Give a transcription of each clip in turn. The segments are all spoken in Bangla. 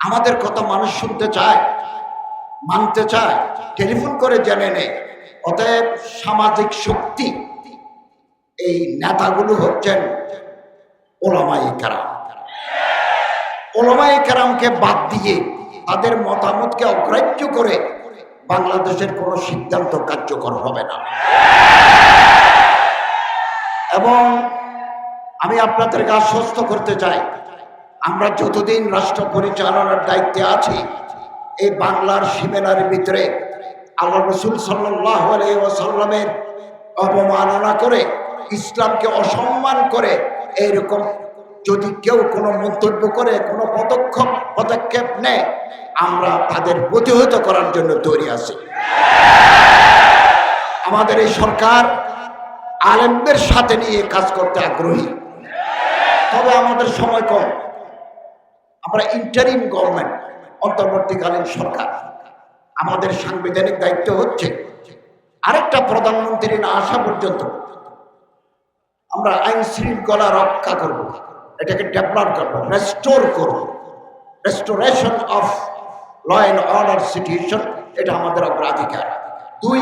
আমাদের কথা মানুষ শুনতে চায়, মানতে চায়, টেলিফোন করে জেনে নেয়। অতএব সামাজিক শক্তি, এই নেতাগুলো হচ্ছেন ওলামাই কারাম। ওলামাই কারামকে বাদ দিয়ে তাদের মতামতকে অগ্রাহ্য করে বাংলাদেশের কোনো সিদ্ধান্ত কার্যকর হবে না। এবং আমি আপনাদেরকে আশ্বস্ত করতে চাই আমরা যতদিন রাষ্ট্র পরিচালনার দায়িত্বে আছি, এই বাংলার সীমানার ভিতরে আল্লাহ রসুল সাল্লাহ অবমাননা করে, ইসলামকে অসম্মান করে, এইরকম যদি কেউ কোনো মন্তব্য করে, কোনো পদক্ষেপ পদক্ষেপ নেয়, আমরা তাদের প্রতিহত করার জন্য তৈরি আছি। আমাদের এই সরকার আলেমদের সাথে নিয়ে কাজ করতে আগ্রহী। তবে আমাদের সময় কম। আমরা ইন্টারিম গভর্নমেন্ট অন্তর্বর্তীকালীন সরকার। আমাদের সাংবিধানিক দায়িত্ব হচ্ছে আরেকটা প্রধানমন্ত্রী না আসা পর্যন্ত আমরা আইন শৃঙ্খলা রক্ষা করব, এটাকে ডেভেলপ করব রেস্টোর করব। Restoration of law and order situation এটা আমাদের অগ্রাধিকার। দুই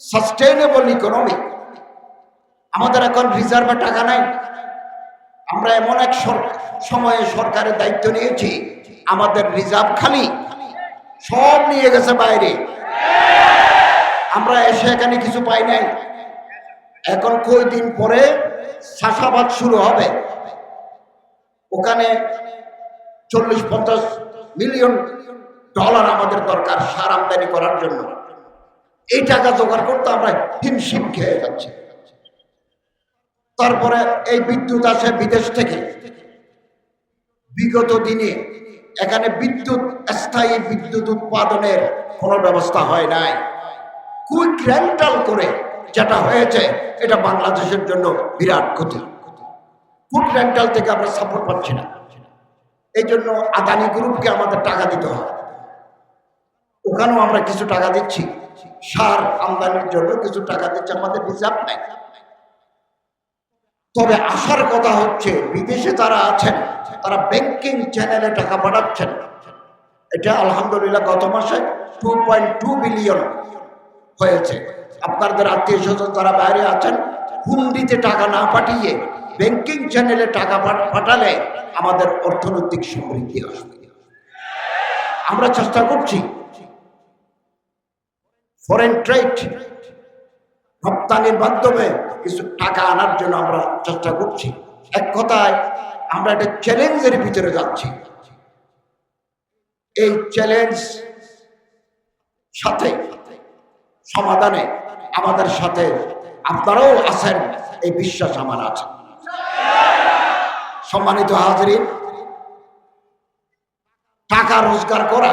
সাস্টেইনেবল ইকোনমি আমাদের এখন রিজার্ভে টাকা নাই। আমরা এমন এক সময়ে সরকারের দায়িত্ব নিয়েছি, আমাদের রিজার্ভ খালি। সব নিয়ে গেছে বাইরে। আমরা এসে এখানে কিছু পাই নাই। এখন কই দিন পরে চাষাবাদ শুরু হবে? ওখানে চল্লিশ পঞ্চাশ মিলিয়ন ডলার আমাদের দরকার সার আমদানি করার জন্য। এই টাকা জোগাড় করতে আমরা হিমশিম খেয়ে যাচ্ছি। তারপরে এই বিদ্যুৎ আসে বিদেশ থেকে। বিগত দিনে এখানে বিদ্যুৎ, স্থায়ী বিদ্যুৎ উৎপাদনের কোনো ব্যবস্থা হয় নাই। কুইক রেন্টাল করে যেটা হয়েছে, এটা বাংলাদেশের জন্য বিরাট ক্ষতি। কুইক রেন্টাল থেকে আমরা সাপোর্ট পাচ্ছি না। এই জন্য আদানি গ্রুপকে আমাদের টাকা দিতে হয় ওখানেও আমরা কিছু টাকা দিচ্ছি। সার আমদানির জন্য কিছু টাকা দিচ্ছি, আমাদের রিজার্ভ নাই। তবে আসার কথা হচ্ছে, বিদেশে যারা আছেন, তারা ব্যাংকিং চ্যানেলে টাকা পাঠাচ্ছেন। এটা আলহামদুলিল্লাহ গত মাসে টু পয়েন্ট টু বিলিয়ন হয়েছে। আপনাদের আত্মীয় স্বজন যারা বাইরে আছেন, হুন্ডিতে টাকা না পাঠিয়ে ব্যাংকিং চ্যানেলে টাকা পাঠালে আমাদের অর্থনৈতিক সমৃদ্ধি আসবে। আমরা চেষ্টা করছি। ফরেন ট্রেড রপ্তানির মাধ্যমে কিছু টাকা আনার জন্য আমরা চেষ্টা করছি। এক কথায়, আমরা একটা চ্যালেঞ্জের ভিতরে যাচ্ছি। এই চ্যালেঞ্জ সাথে, সমাধানে আমাদের সাথে আপনারাও আছেন, এই বিশ্বাস আমার আছে। সম্মানিত হাজরিন, টাকা রোজগার করা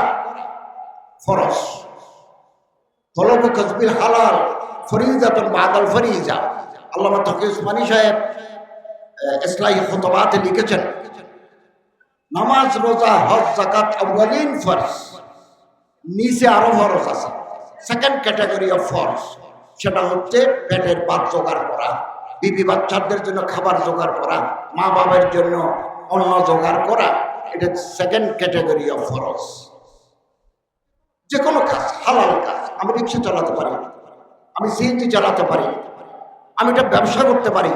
ফরজ। তলব হালাল ফরিজাতুন বাদাল ফরিজা। আল্লামা তকি উসমানী সাহেব ইসলাহি খুতবাতে লিখেছেন, নামাজ, রোজা, হজ জাকাত আউয়ালিন ফরজ। নিচে আরও ফরজ আছে। সেকেন্ড ক্যাটাগরি অফ ফরজ, সেটা হচ্ছে পেটের ভাত জোগাড় করা, বিবি বাচ্চাদের জন্য খাবার জোগাড় করা মা বাবার জন্য অন্ন জোগাড় করা, এটা সেকেন্ড ক্যাটাগরি অফ ফরজ। যে কোনো কাজ, হালাল কাজ আমি রিক্সা চালাতে পারি। আমি সিএনজি চালাতে পারি। আমি একটা ব্যবসা করতে পারি।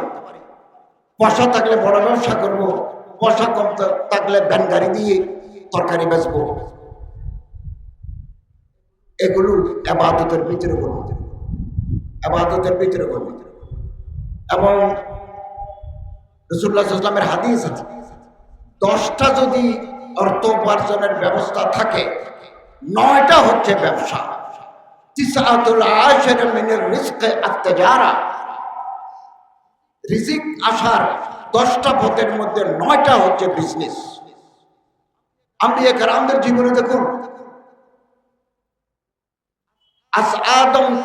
পয়সা থাকলে বড় ব্যবসা করব। পয়সা কম থাকলে ভ্যান গাড়ি দিয়ে তরকারি বেচবো। এগুলো আবাদতের ভিতরে করব আবাদতের ভিতরে করব এবং রসুল্লাহ ইসলামের হাদিস আছে। দশটা যদি অর্থ উপার্জনের ব্যবস্থা থাকে, নয়টা হচ্ছে ব্যবসা। জীবনে দেখুন। আদম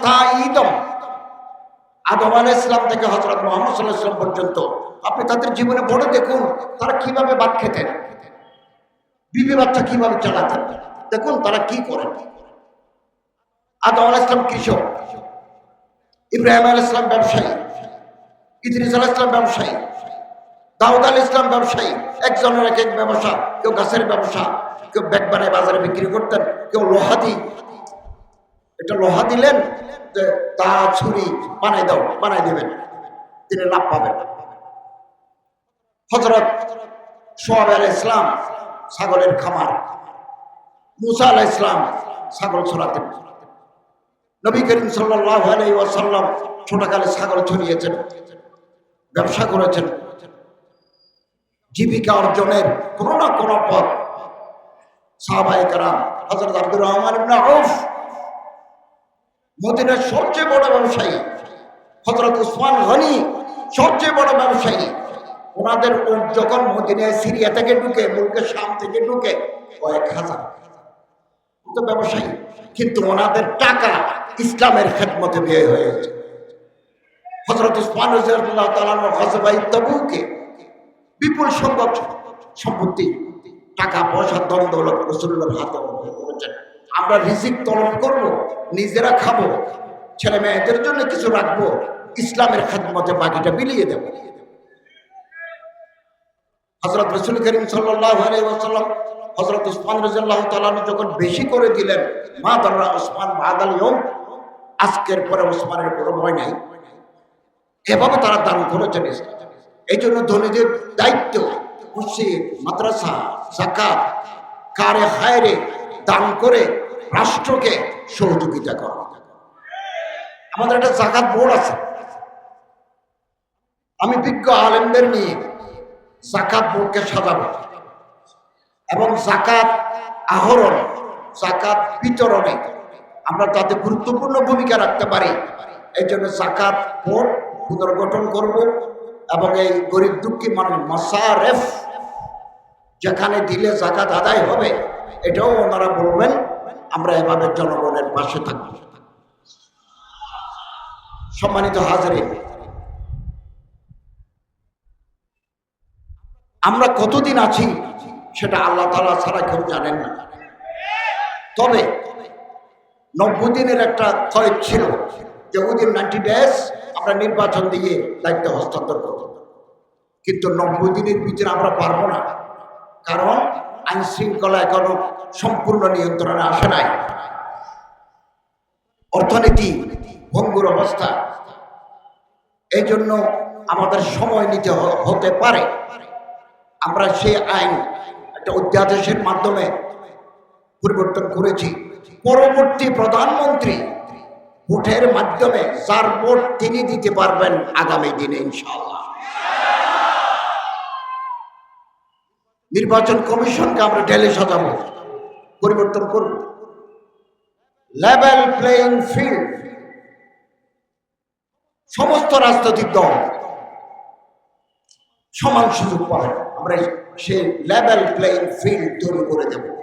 আদম ইসলাম থেকে হজরত মোহাম্মদ ইসলাম পর্যন্ত। আপনি তাদের জীবনে পড়ে দেখুন, তারা কীভাবে ভাত খেতেন? বিবি বাচ্চা কীভাবে চালাতেন? দেখুন তারা কি করেন? আদম আল ইসলাম কৃষক। ইব্রাহিম আল ইসলাম ব্যবসায়ী। ইদ্রিস আল ইসলাম ব্যবসায়ী। দাউদ আল ইসলাম ব্যবসায়ী। একজনের এক এক ব্যবসা, কেউ গাছের ব্যবসা, কেউ ব্যাগ বানায় বাজারে বিক্রি করতেন, কেউ লোহা দিই এটা লোহা দিলেন যে, দা, ছুরি বানাই দাও, বানাই দেবেন। তিনি লাভ পাবেন। হজরত সোহাব আল ইসলাম ছাগলের খামার। মুসা আল ইসলাম ছাগল ছড়াতেন। নবী করিম সাল্লাহ আলাই ওয়াসাল্লাম ছোটকালে ছাগল ছড়িয়েছেন, ব্যবসা করেছেন। জীবিকা অর্জনের কোনো না কোনো পথ সাহাবাই কারাম হজরত আব্দুর রহমান আউফ সবচেয়ে বড় ব্যবসায়ী হজরত উসমান গনি সবচেয়ে বড় ব্যবসায়ী। ওনাদের যখন মদিনায় সিরিয়া থেকে ঢুকে, মুলকে শাম থেকে ঢুকে, কয়েক হাজার। ব্যবসায়ী, কিন্তু ওনাদের টাকা ইসলামের খেদমতে ব্যয় হয়েছে হজরত উসমান রাজিয়াল্লাহু তাআলা হজবাই তবুকে বিপুল সংখ্যক সম্পত্তি, টাকা, পয়সা দল দৌলত রসুল্লার হাতে করেছেন। আমরা রিজিক তলব করব, নিজেরা খাব, ছেলে মেয়েদের জন্য কিছু রাখব, ইসলামের খাদমতে বাকিটা বিলিয়ে দেব। হজরত রসুল করিম আলাইসাল্লাম হজরত উসমান রাজিয়াল্লাহ তালান যখন বেশি করে দিলেন, মা দর্রা উসমান বাদাল ইয়ম আজকের পরে উসমানের কোনো ভয় নাই। এভাবে তারা দান করেছেন এই জন্য ধনীদের দায়িত্ব, মসজিদ, মাদ্রাসা জাকাত কারে হায়রে দান করে রাষ্ট্রকে সহযোগিতা করা। আমাদের একটা জাকাত বোর্ড আছে। আমি বিজ্ঞ আলেমদের নিয়ে জাকাত বোর্ডকে সাজাবো। এবং জাকাত আহরণ জাকাত বিতরণে আমরা তাতে গুরুত্বপূর্ণ ভূমিকা রাখতে পারি। এই জন্য জাকাত বোর্ড পুনর্গঠন করব এবং এই গরিব দুঃখী মানুষ মাসারেফ, যেখানে দিলে জাকাত আদায় হবে, এটাও ওনারা বলবেন, আমরা এভাবে জনগণের পাশে থাকব। সম্মানিত হাজারে, আমরা কতদিন আছি সেটা আল্লাহ তালা ছাড়া কেউ জানেন না। তবে নব্বই দিনের একটা কয়েক ছিল। যে উইদিন নাইনটি ডেজ আমরা নির্বাচন দিয়ে দায়িত্ব হস্তান্তর করব কিন্তু নব্বই দিনের ভিতরে আমরা পারব না। কারণ আইন শৃঙ্খলা এখনও সম্পূর্ণ নিয়ন্ত্রণে আসে নাই। অর্থনীতি ভঙ্গুর অবস্থা। এই জন্য আমাদের সময় নিতে হতে পারে। আমরা সেই আইন একটা অধ্যাদেশের মাধ্যমে পরিবর্তন করেছি। পরবর্তী প্রধানমন্ত্রী ভোটের মাধ্যমে যার ভোট তিনি দিতে পারবেন আগামী দিনে, ইনশাআল্লাহ। নির্বাচন কমিশনকে আমরা ঢেলে সাজাবো। পরিবর্তন করব লেভেল প্লেইং ফিল্ড। সমস্ত রাজনৈতিক দল সমান সুযোগ পাবে। আমরা সেই লেভেল প্লেইং ফিল্ড তৈরি করে দেব।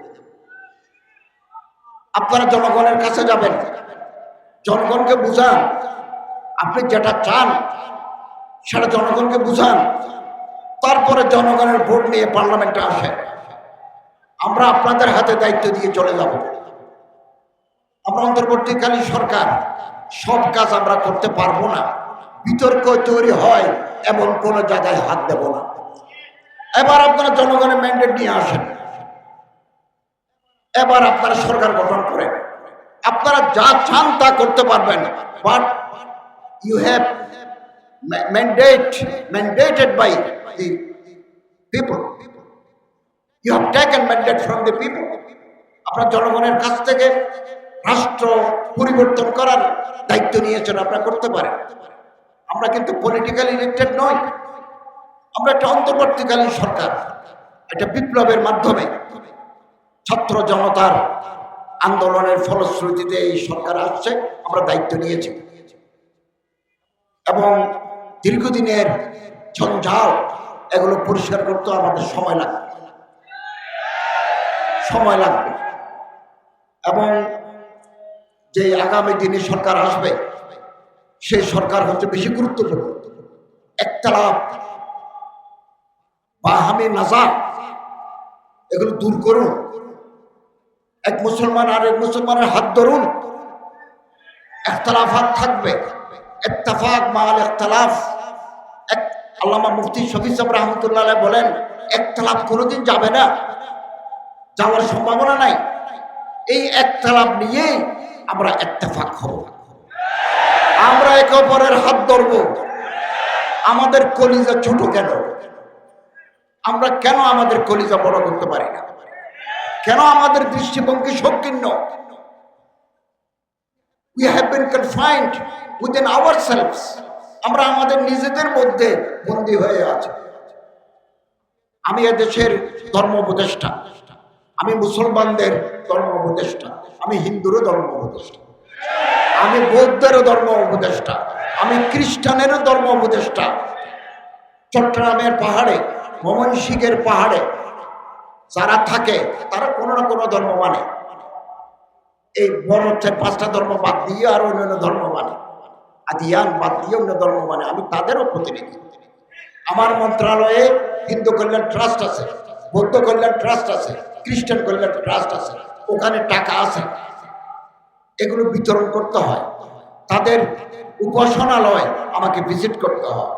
আপনারা জনগণের কাছে যাবেন। জনগণকে বুঝান। আপনি যেটা চান, সেটা জনগণকে বুঝান। তারপরে জনগণের ভোট নিয়ে পার্লামেন্টে আসেন। আমরা আপনাদের হাতে দায়িত্ব দিয়ে চলে যাব। আমরা অন্তর্বর্তীকালীন সরকার, সব কাজ আমরা করতে পারব না। বিতর্ক তৈরি হয়, এমন কোন জায়গায় হাত দেব না। এবার আপনারা জনগণের ম্যান্ডেট নিয়ে আসেন। এবার আপনারা সরকার গঠন করেন আপনারা যা চান তা করতে পারবেন। But you have mandate mandated by have taken mandate from the people আপনার জনগণের কাছ থেকে রাষ্ট্র পরিবর্তন করার দায়িত্ব নিয়েছেন, আপনারা করতে পারেন। আমরা কিন্তু পলিটিক্যালি ইলেক্টেড নই। আমরা একটা অন্তর্বর্তীকালীন সরকার, একটা বিপ্লবের মাধ্যমে। ছাত্র জনতার আন্দোলনের ফলশ্রুতিতে এই সরকার আসছে, আমরা দায়িত্ব নিয়েছি। এবং দীর্ঘদিনের ঝঞ্ঝাল এগুলো পরিষ্কার করতে আমাদের সময় লাগবে। সময় লাগবে। এবং যে আগামী দিনে সরকার আসবে সেই সরকার হচ্ছে বেশি গুরুত্বপূর্ণ। একতলাপ বাহামি নাজার এগুলো দূর করুন। এক মুসলমান আর এক মুসলমানের হাত ধরুন। একতলাফাত থাকবে। ইত্তেফাক মাল ইখতলাফ এক আল্লামা মুফতি শফি সাহেব রহমতুল্লাহ বলেন, একতলাফ কোনোদিন যাবে না। যাওয়ার সম্ভাবনা নাই। এই একতলাপ নিয়েই আমরা একতেফাক হব। আমরা একে অপরের হাত ধরব। আমাদের কলিজা ছোট কেন? আমরা কেন আমাদের কলিজা বড় করতে পারি না? কেন আমাদের দৃষ্টিভঙ্গি সংকীর্ণ? We have been confined within our selves আমরা আমাদের নিজেদের মধ্যে বন্দী হয়ে আছি। আমি এদেশের ধর্ম উপদেষ্টা। আমি মুসলমানদের ধর্ম উপদেষ্টা। আমি হিন্দুরও ধর্ম উপদেষ্টা। আমি বৌদ্ধেরও ধর্ম উপদেষ্টা। আমি খ্রিস্টানেরও ধর্ম উপদেষ্টা। চট্টগ্রামের পাহাড়ে, ময়মনসিংহের পাহাড়ে যারা থাকে, তারা কোনো না কোনো ধর্ম মানে। এই বড় হচ্ছে পাঁচটা ধর্ম বাদ দিয়ে আর অন্যান্য ধর্ম মানে। আদিয়ান বাদ দিয়ে অন্য ধর্ম মানে। আমি তাদেরও প্রতিনিধি। আমার মন্ত্রণালয়ে হিন্দু কল্যাণ ট্রাস্ট আছে, বৌদ্ধ কল্যাণ ট্রাস্ট আছে, খ্রিস্টান কল্যাণ ট্রাস্ট আছে, ওখানে টাকা আছে। এগুলো বিতরণ করতে হয়। তাদের উপাসনালয় আমাকে ভিজিট করতে হয়।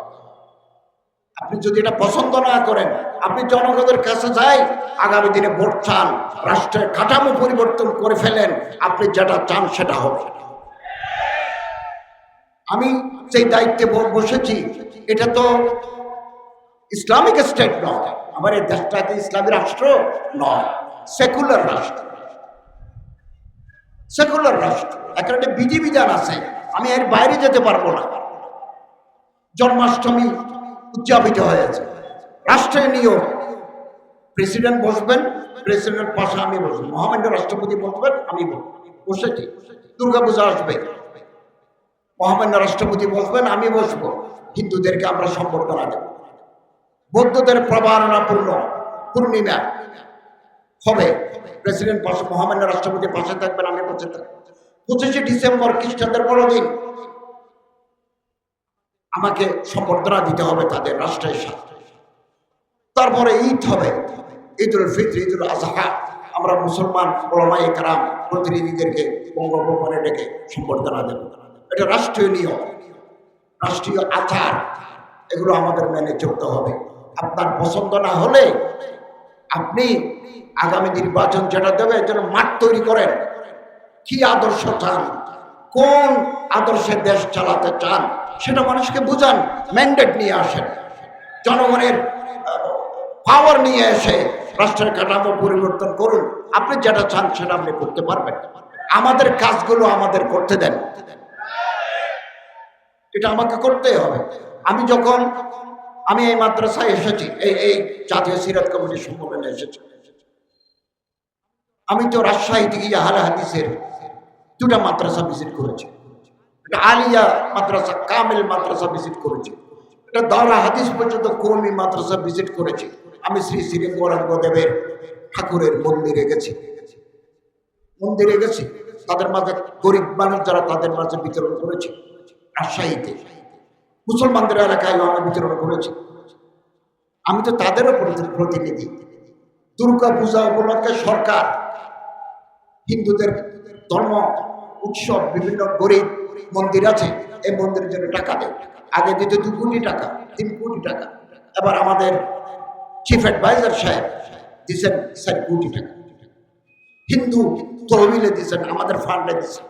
আপনি যদি এটা পছন্দ না করেন, আপনি জনগণের কাছে যাই, আগামী দিনে ভোট চান রাষ্ট্রের কাঠামো পরিবর্তন করে ফেলেন, আপনি যেটা চান সেটা হবে। আমি সেই দায়িত্বে বসেছি, এটা তো ইসলামিক স্টেট নয়, আমার এই দেশটা কি ইসলামী রাষ্ট্র? নয়, সেকুলার রাষ্ট্র। সেকুলার রাষ্ট্র একটা একটা বিধিবিধান আছে, আমি এর বাইরে যেতে পারব না। জন্মাষ্টমী উদযাপিত হয়েছে। রাষ্ট্রের নিয়ম প্রেসিডেন্ট বসবেন, প্রেসিডেন্ট পাশে আমি বসবো। মহামান্য রাষ্ট্রপতি বসবেন, আমি বসবো। বসেছি। দুর্গাপূজা আসবে। মহামান্য রাষ্ট্রপতি বসবেন, আমি বসবো। হিন্দুদেরকে আমরা সম্বর্ধনা দেব। বৌদ্ধদের প্রবারণাপূর্ণ পূর্ণিমা হবে। প্রেসিডেন্ট পাশে, মহামান্য রাষ্ট্রপতি পাশে থাকবেন, আমি বসে থাকব। পঁচিশে ডিসেম্বর খ্রিস্টানদের বড়দিন। আমাকে সম্বর্ধনা দিতে হবে তাদের রাষ্ট্রের সাথে। তারপরে ঈদ হবে। ঈদ উল ফিত্র উল আজহা। আমরা মুসলমান ওলামাই কারাম, প্রতিনিধিদেরকে বঙ্গভবনে ডেকে সম্বর্ধনা দেব। এটা রাষ্ট্রীয় নিয়ম, রাষ্ট্রীয় আচার। এগুলো আমাদের মেনে চলতে হবে। আপনার পছন্দ না হলে আপনি আগামী নির্বাচন যেটা দেবে যেন মাঠ তৈরি করেন। কি আদর্শ চান? কোন আদর্শে দেশ চালাতে চান? সেটা মানুষকে বুঝান ম্যান্ডেট নিয়ে আসেন। জনগণের পাওয়ার নিয়ে এসে রাষ্ট্রের কাঠামো পরিবর্তন করুন। আপনি যেটা চান সেটা আপনি করতে পারবেন। আমাদের কাজগুলো আমাদের করতে দেন। এটা আমাকে করতেই হবে। আমি যখন, আমি এই মাদ্রাসায় এসেছি, এই এই জাতীয় সিরাত কমিটির সম্মেলনে এসেছি। আমি তো রাজশাহী থেকে আহলে হাদিসের দুটা মাদ্রাসা ভিজিট করেছি। আলিয়া মাদ্রাসা, কামিল মাদ্রাসা ভিজিট করেছি। এটা দাওরা হাদিস পর্যন্ত কর্মী মাদ্রাসা ভিজিট করেছি। আমি শ্রী শ্রী গৌরাঙ্গদেবের ঠাকুরের মন্দিরে গেছি। মন্দিরে গেছি। তাদের মাঝে গরিব মানুষ যারা তাদের মাঝে বিতরণ করেছি। রাজশাহীতে। মুসলমানদের এলাকায় আমি বিতরণ করেছি। আমি তো তাদেরও প্রতি- প্রতিনিধি। দুর্গা পূজা উপলক্ষে সরকার, হিন্দুদের ধর্ম, উৎসব, বিভিন্ন গরিব মন্দির আছে, এই মন্দিরের জন্য টাকা দেয়। আগে দিতে দু কোটি টাকা, তিন কোটি টাকা। এবার আমাদের চিফ অ্যাডভাইজার সাহেব দিচ্ছেন চার কোটি টাকা। হিন্দু তহবিলে দিচ্ছেন আমাদের ফান্ডে দিচ্ছেন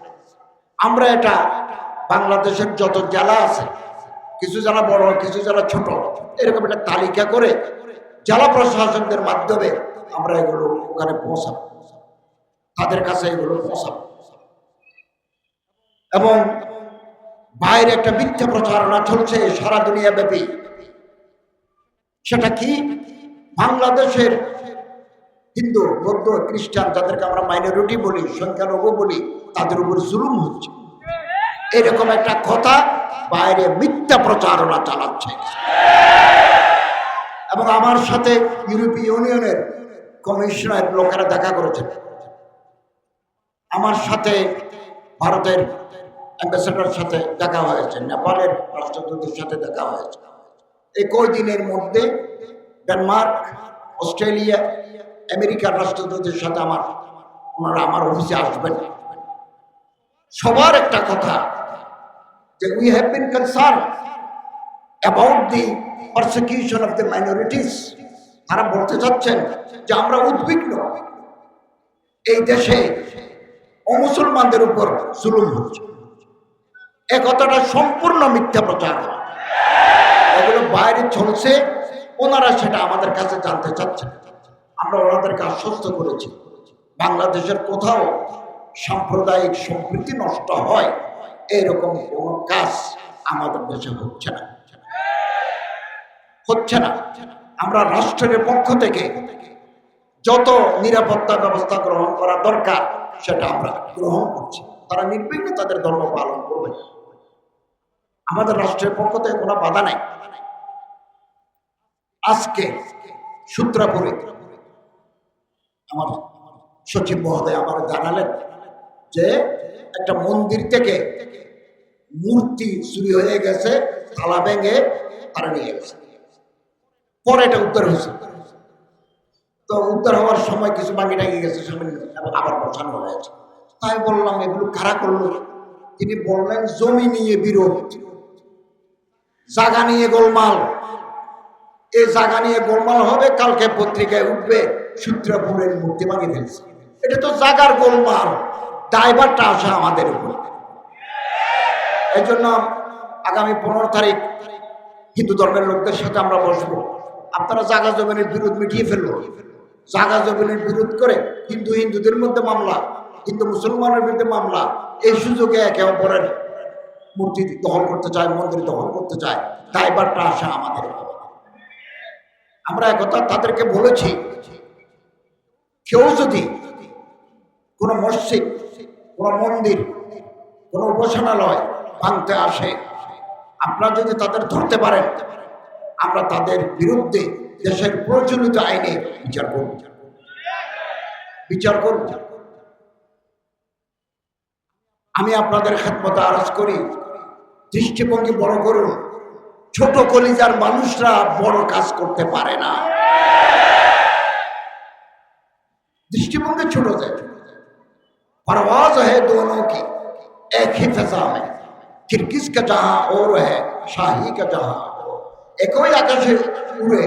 আমরা এটা বাংলাদেশের যত জেলা আছে, কিছু জেলা বড়, কিছু জেলা ছোট, এরকম একটা তালিকা করে জেলা প্রশাসনদের মাধ্যমে আমরা এগুলো ওখানে পৌঁছাবো। তাদের কাছে এগুলো পৌঁছাবো। এবং বাইরে একটা মিথ্যা প্রচারণা চলছে, সারা দুনিয়া ব্যাপী। সেটা কি? বাংলাদেশের হিন্দু, বৌদ্ধ, খ্রিস্টান, যাদেরকে আমরা মাইনরিটি বলি, সংখ্যালঘু বলি, তাদের উপর জুলুম হচ্ছে। এরকম একটা কথা বাইরে মিথ্যা প্রচারণা চালাচ্ছে। এবং আমার সাথে ইউরোপীয় ইউনিয়নের কমিশনের লোকেরা দেখা করেছেন। আমার সাথে ভারতের অ্যাম্বাসেডার সাথে দেখা হয়েছে, নেপালের রাষ্ট্রদূতের সাথে দেখা হয়েছে। এই কয়দিনের মধ্যে ডেনমার্ক, অস্ট্রেলিয়া, আমেরিকার রাষ্ট্রদূতের সাথে আমার, ওনারা আমার অফিসে আসবেন। সবার একটা কথা, যে we have been concern about the persecution of the minorities তারা বলতে চাচ্ছেন যে আমরা উদ্বিগ্ন। এই দেশে অমুসলমানদের উপর জুলুম হচ্ছে। এ কথাটা সম্পূর্ণ মিথ্যা প্রচার। এগুলো বাইরে চলছে, ওনারা সেটা আমাদের কাছে জানতে চাচ্ছেন। আমরা ওনাদেরকে আশ্বস্ত করেছি, বাংলাদেশের কোথাও সাম্প্রদায়িক সম্প্রীতি নষ্ট হয় এরকম কোনো কাজ আমাদের দেশে হচ্ছে না। হচ্ছে না। আমরা রাষ্ট্রের পক্ষ থেকে যত নিরাপত্তা ব্যবস্থা গ্রহণ করা দরকার, সেটা আমরা গ্রহণ করছি। তারা নির্বিঘ্নে তাদের ধর্ম পালন করবে। আমাদের রাষ্ট্রের পক্ষ থেকে কোনো বাধা নাই। আজকে সূত্রাপুরে আমার সচিব মহোদয় আমার জানালেন যে একটা মন্দির থেকে মূর্তি চুরি হয়ে গেছে তালা ভেঙে তারা নিয়ে গেছে। পরে এটা উত্তর হয়েছে। তো উত্তর হওয়ার সময় কিছু বাকি টাকি গেছে আবার বসানো হয়েছে। তাই বললাম, এগুলো কারা করল? তিনি বললেন, জমি নিয়ে বিরোধ। জাগা নিয়ে গোলমাল। এই জাগা নিয়ে গোলমাল হবে, কালকে পত্রিকায় উঠবে, সূত্রপুরের মূর্তি ভাঙি ফেলছে। এটা তো জাগার গোলমাল ড্রাইভারটা আসে আমাদের উপর। এই জন্য আগামী পনেরো তারিখ হিন্দু ধর্মের লোকদের সাথে আমরা বসবো। আপনারা জাগা জমিনের বিরোধ মিটিয়ে ফেলল জাগা জমিনের বিরোধ করে হিন্দু হিন্দুদের মধ্যে মামলা, হিন্দু মুসলমানের বিরুদ্ধে মামলা, এই সুযোগে একে অপরের মূর্তি দখল করতে চায়, মন্দির দখল করতে চায় ড্রাইভারটা আসে আমাদের। আমরা একথা তাদেরকে বলেছি, কেউ যদি কোনো মসজিদ, কোনো মন্দির, কোনো উপাসনালয় ভাঙতে আসে, আপনারা যদি তাদের ধরতে পারেন, আমরা তাদের বিরুদ্ধে দেশের প্রচলিত আইনে বিচার করব বিচার করব আমি আপনাদের খেদমতে আরজ করি দৃষ্টিভঙ্গি বড় করুন ছোট কলিজার মানুষরা বড় কাজ করতে পারে না दृष्टिभंगी छोड़ो से परवाज है दोनों की एक ही फिजा में किरगिज का जहां और है শাহী का जहां और। একই আকাশে উড়ে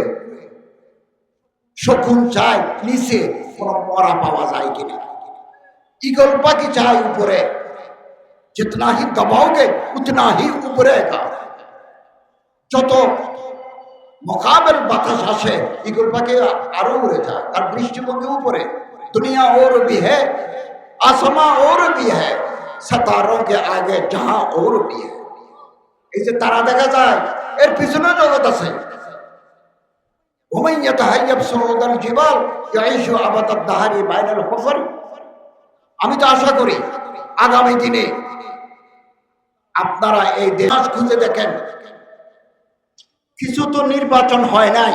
শকুন চায় নিচে কোন মরা পাওয়া যায় কিনা ইগল পাখি চায় উপরে जितना ही दबाओगे उतना ही उभरेगा যত মোকাবেল বাতাস আসে ইগল পাখি আরো উড়ে যায় তার দৃষ্টিভঙ্গি উপরে दुनिया और भी है आसमां और भी है सितारों के आगे जहां और भी है এই যে তারা দেখা যায় এর পিছনে জগৎ আছে ومن يتهيب صعود الجبال يعيش أبد الدهر بين الحفر আমি তো আশা করি আগামী দিনে আপনারা এই দেশ খুঁজে দেখেন। কিছু তো নির্বাচন হয় নাই।